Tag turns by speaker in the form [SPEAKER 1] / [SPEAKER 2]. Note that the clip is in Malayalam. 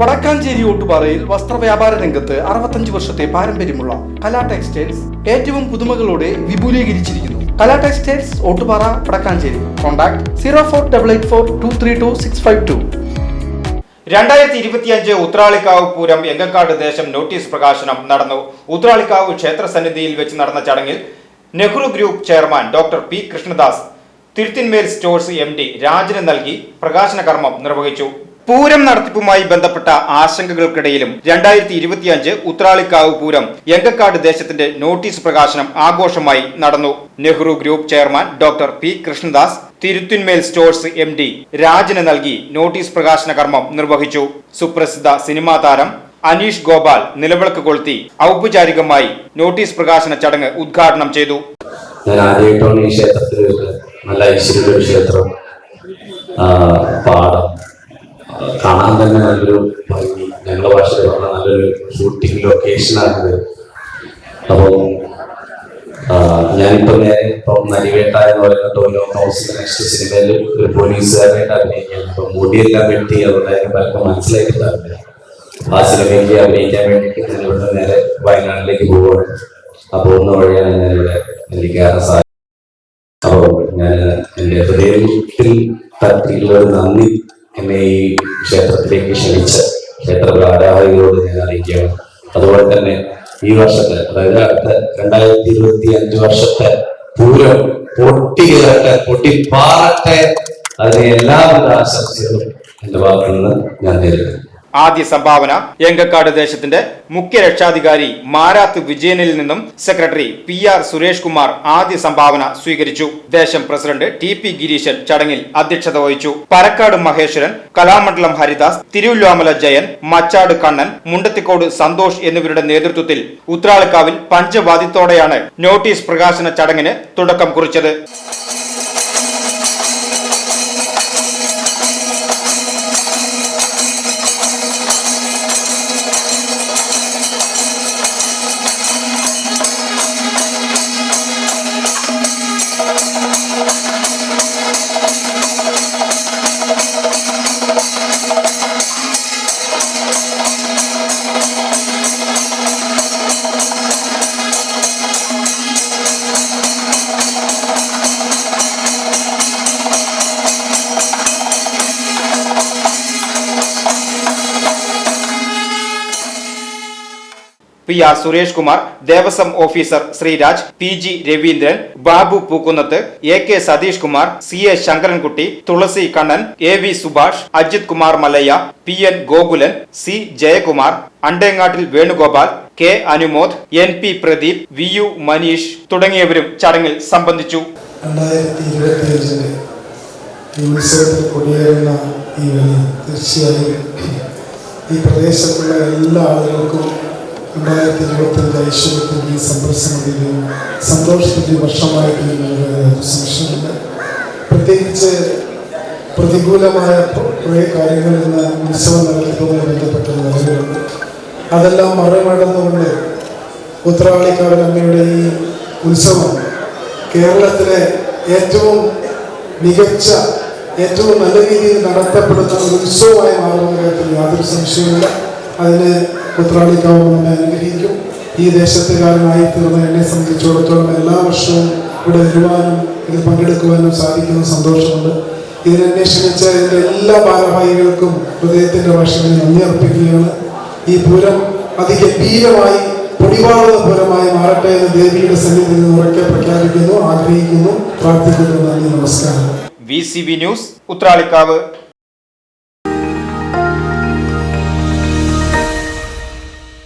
[SPEAKER 1] വടക്കാഞ്ചേരി ഓട്ടുപാറയിൽ വസ്ത്രവ്യാപാര രംഗത്ത് അറുപത്തഞ്ച് വർഷത്തെ പാരമ്പര്യമുള്ള കലാ ടെക്സ്റ്റൈൽസ് ഏറ്റവും പുതുമകളോടെ വിപുലീകരിച്ചിരിക്കുന്നു. Kala textiles Ottupara Vadakkanchery. Contact zero four double eight four two three two six five two.
[SPEAKER 2] രണ്ടായിരത്തി ഇരുപത്തിയഞ്ച് ഉത്രാളിക്കാവ് പൂരം എങ്കക്കാട് ദേശം നോട്ടീസ് പ്രകാശനം നടന്നു. ഉത്രാളിക്കാവ് ക്ഷേത്ര സന്നിധിയിൽ വെച്ച് നടന്ന ചടങ്ങിൽ Nehru group chairman doctor P Krishnadas Thiruthinmel stores M D രാജന് നൽകി പ്രകാശന കർമ്മം നിർവഹിച്ചു. പൂരം നടത്തിപ്പുമായി ബന്ധപ്പെട്ട ആശങ്കകൾക്കിടയിലും രണ്ടായിരത്തി ഇരുപത്തിയഞ്ച് ഉത്രാളിക്കാവ് പൂരം എങ്കക്കാട് ദേശത്തിന്റെ നോട്ടീസ് പ്രകാശനം ആഘോഷമായി നടന്നു. Nehru group chairman doctor P Krishnadas Thiruthinmel stores M D രാജന് നൽകി നോട്ടീസ് പ്രകാശന കർമ്മം നിർവഹിച്ചു. സുപ്രസിദ്ധ സിനിമാ താരം അനീഷ് ഗോപാൽ നിലവിളക്ക് കൊളുത്തി ഔപചാരികമായി നോട്ടീസ് പ്രകാശന ചടങ്ങ് ഉദ്ഘാടനം ചെയ്തു.
[SPEAKER 3] ഞാൻ ആദ്യമായിട്ടാണ് ഈ ക്ഷേത്രത്തിൽ നല്ല ഐശ്വര്യ ക്ഷേത്രം പാടം കാണാൻ തന്നെ നല്ലൊരു ഞങ്ങളുടെ ഭാഷയിൽ പറഞ്ഞാൽ നല്ലൊരു ഷൂട്ടിംഗ് ലൊക്കേഷനാണിത് അപ്പം ഞാനിപ്പോ നേരെ ഇപ്പം നരിവേട്ട എന്ന് പറയുന്ന ടോലോ ഹൗസിന്റെ നെക്സ്റ്റ് സിനിമയിൽ ഒരു പോലീസുകാരായിട്ട് അഭിനയിക്കുകയാണ്. അപ്പൊ മുടിയെല്ലാം വെട്ടി അതുകൊണ്ട് അതിന് പലപ്പോൾ മനസ്സിലായിട്ടുണ്ടാവില്ല. ആ സിനിമയ്ക്ക് അഭിനയിക്കാൻ വേണ്ടിയിട്ട് ഞാൻ ഇവിടെ നേരെ വയനാട്ടിലേക്ക് പോവുകയാണ് ആ പോകുന്ന വഴിയാണ് ഞാൻ ഇവിടെ എനിക്ക് കയറാൻ സാധിക്കും അപ്പോൾ ഞാൻ എന്റെ ഹൃദയത്തിൽ തട്ടിയുള്ള ഒരു നന്ദി എന്നെ ഈ ക്ഷേത്രത്തിലേക്ക് ക്ഷണിച്ച് ക്ഷേത്ര ആരാധകരോട് ഞാൻ അറിയിക്കുകയാണ്. അതുപോലെ തന്നെ ഈ വർഷത്തെ അതായത് അടുത്ത രണ്ടായിരത്തി ഇരുപത്തി അഞ്ച് വർഷത്തെ പൂരം പൊട്ടി കയറട്ടെ പൊട്ടിപ്പാറട്ടെ അതിന് എല്ലാവിധ ആശംസകളും എന്റെ ഭാഗത്തു നിന്ന് ഞാൻ നേരിടുന്നു
[SPEAKER 2] ആദ്യ സംഭാവന എങ്കക്കാട് ദേശത്തിന്റെ മുഖ്യ രക്ഷാധികാരി മാരാത്ത് വിജയനിൽ നിന്നും secretary P R Suresh Kumar ആദ്യ സംഭാവന സ്വീകരിച്ചു. ദേശം പ്രസിഡന്റ് ടി പി ഗിരീശൻ ചടങ്ങിൽ അധ്യക്ഷത വഹിച്ചു. പരക്കാട് മഹേശ്വരൻ കലാമണ്ഡലം ഹരിദാസ് തിരുവല്ലോമല ജയൻ മച്ചാട് കണ്ണൻ മുണ്ടത്തിക്കോട് സന്തോഷ് എന്നിവരുടെ നേതൃത്വത്തിൽ ഉത്രാളക്കാവിൽ പഞ്ചവാദ്യത്തോടെയാണ് നോട്ടീസ് പ്രകാശന ചടങ്ങിന് തുടക്കം കുറിച്ചത്. P R Suresh Kumar Devaswom officer Sreeraj P G Raveendran Babu Pookkunnath A K Satheesh Kumar C A Sankarankutty Thulasi Kannan A V Subhash Ajith Kumar Malayya P N Gokulan C Jayakumar Andengattil Venugopal K Anumod N P Pradeep V U Maneesh തുടങ്ങിയവരും ചടങ്ങിൽ സംബന്ധിച്ചു.
[SPEAKER 4] ഈ പ്രദേശത്തുള്ള എല്ലാ ആളുകൾക്കും രണ്ടായിരത്തി ഇരുപത്തിയഞ്ച് ഐശ്വര്യത്തിന്റെയും സമ്പർസമതിന്റെയും സന്തോഷത്തിന്റെയും വർഷമായിട്ട് ഞങ്ങൾക്ക് പ്രത്യേകിച്ച് പ്രതികൂലമായ കുറേ കാര്യങ്ങളിൽ നിന്ന് ഉത്സവം നടത്തുന്നതുമായി ബന്ധപ്പെട്ട കാര്യങ്ങളുണ്ട് അതെല്ലാം മറികടന്നുകൊണ്ട് ഉത്രാളിക്കാവിൽ അമ്മയുടെ ഈ ഉത്സവം കേരളത്തിലെ ഏറ്റവും മികച്ച ഏറ്റവും നല്ല രീതിയിൽ നടത്തപ്പെടുന്ന ഒരു ഉത്സവമായി മാറുന്ന കാര്യത്തിൽ യാതൊരു സംശയവുമില്ല. അതിന് ഉത്രാളിക്കാവ് നമ്മെ അനുഗ്രഹിക്കും. ഈ ദേശത്തുകാരനായി തീർന്ന എന്നെ സംബന്ധിച്ചിടത്തോളം എല്ലാ വർഷവും ഇവിടെ വരുവാനും ഇതിൽ പങ്കെടുക്കുവാനും സാധിക്കുന്ന സന്തോഷമുണ്ട്. ഇതിനന്വേഷിച്ച ക്ഷണിച്ച ഇതിന്റെ എല്ലാ ഭാരവാഹികൾക്കും ഹൃദയത്തിന്റെ ഭാഷയിൽ നന്ദി അർപ്പിക്കുകയാണ്. ഈ പൂരം അതിഗംഭീരമായി പൊടിവാളുന്ന പൂരമായി മാറട്ടെ എന്ന് ദേവിയുടെ സന്നിധിയിൽ നിന്ന് ഉറക്കെ പ്രഖ്യാപിക്കുന്നു ആഗ്രഹിക്കുന്നു പ്രാർത്ഥിക്കുന്നു. നന്ദി നമസ്കാരം.
[SPEAKER 2] V C news Uthralikkavu.